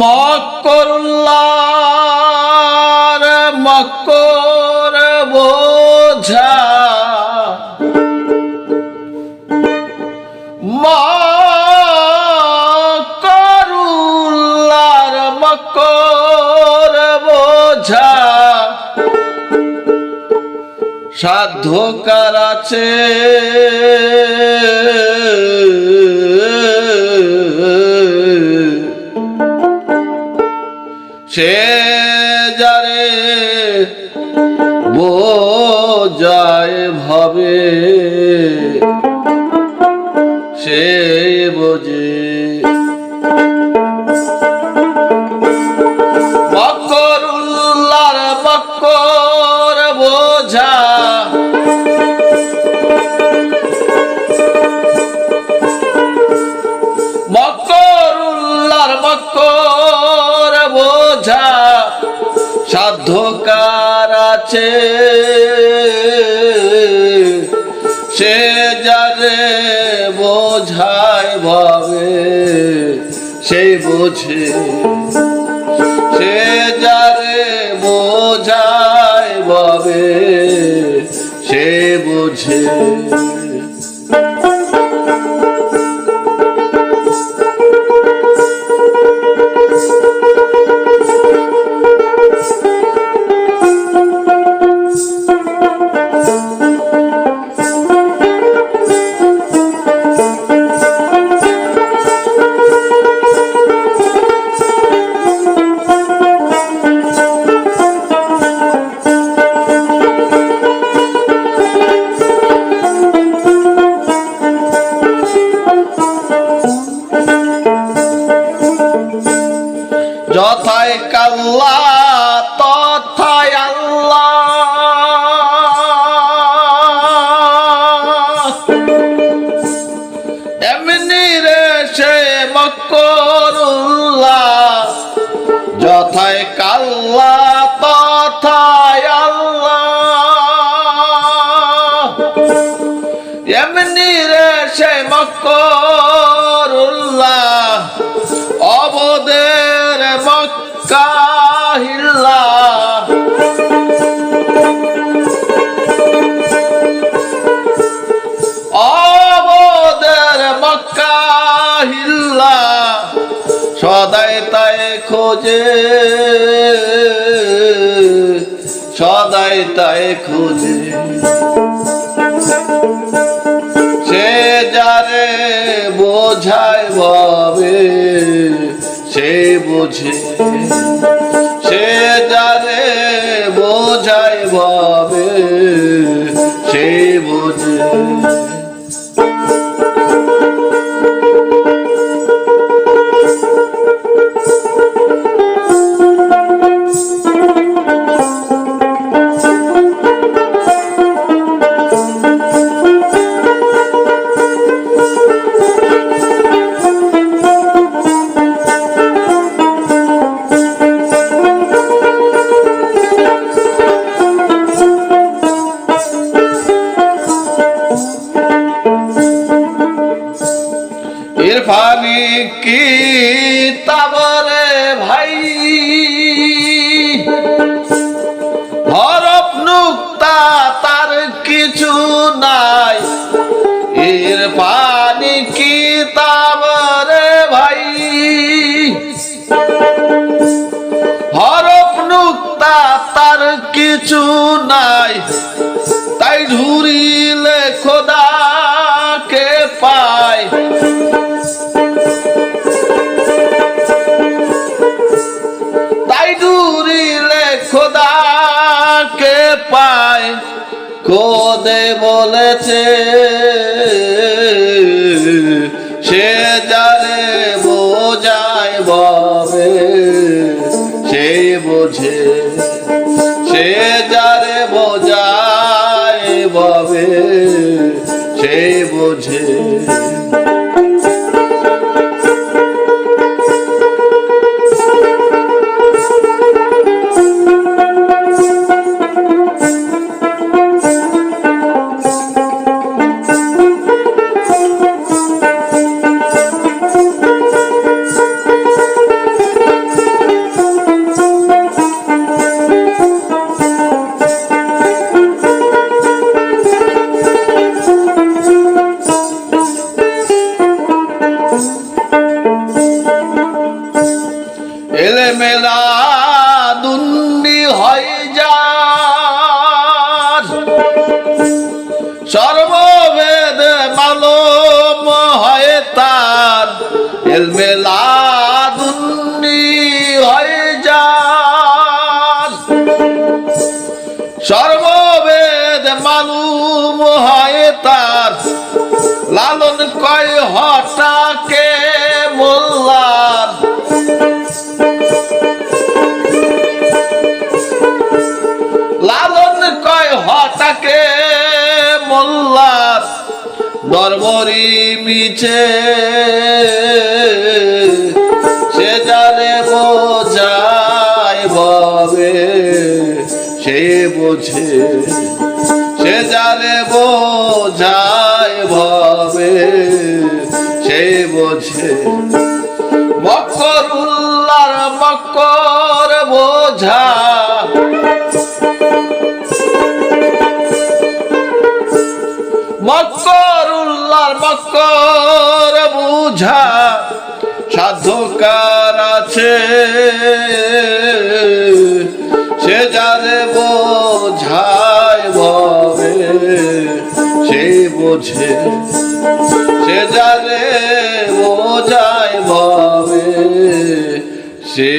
মকরুল্লার মকর বোঝা। মকরুল্লার মকর বোঝা। সে যারে বোঝায় ভাবে সে বোঝে আছে। সে যারে বোঝায় ভাবে সেই বোঝে। সে যারে বোঝায় ভাবে সে বোঝে। যথায় কাল্লা, তথায় আল্লাহ। এমনি রে সে মকরুল্লাহ যথায় কাল্লা, তথায় আল্লাহ। এমনি রে সে মকরুল্লাহ সদাই তাই খোঁজে সদাই তাই খোঁজে। সে যারে বোঝায় ভাবে, সে বোঝে। সে যারে বোঝায় ভাবে, সে বোঝে। ভাই। হরফ নুক্তা তার কিছু নাই। ইরফানি কি তাবরে ভাই? হরফ তার কিছু নাই। বলেছে সে যারে বোঝায় ববে সে বোঝে সে যারে বোঝায় ববে সে বোঝে। লালন কয় হটাকে মোল্লার। লালন কয় হটাকে মোল্লার। দরবরি মিছে, সে জানে বোঝায় ববে সে বোঝে বোঝে মকরুল্লার মকর বোঝা। মকরুল্লার মকর বুঝা। সাধকার আছে। সে যারে বোঝায় ভবে সে বোঝে। সে যারে বোঝায় ভাবে। সে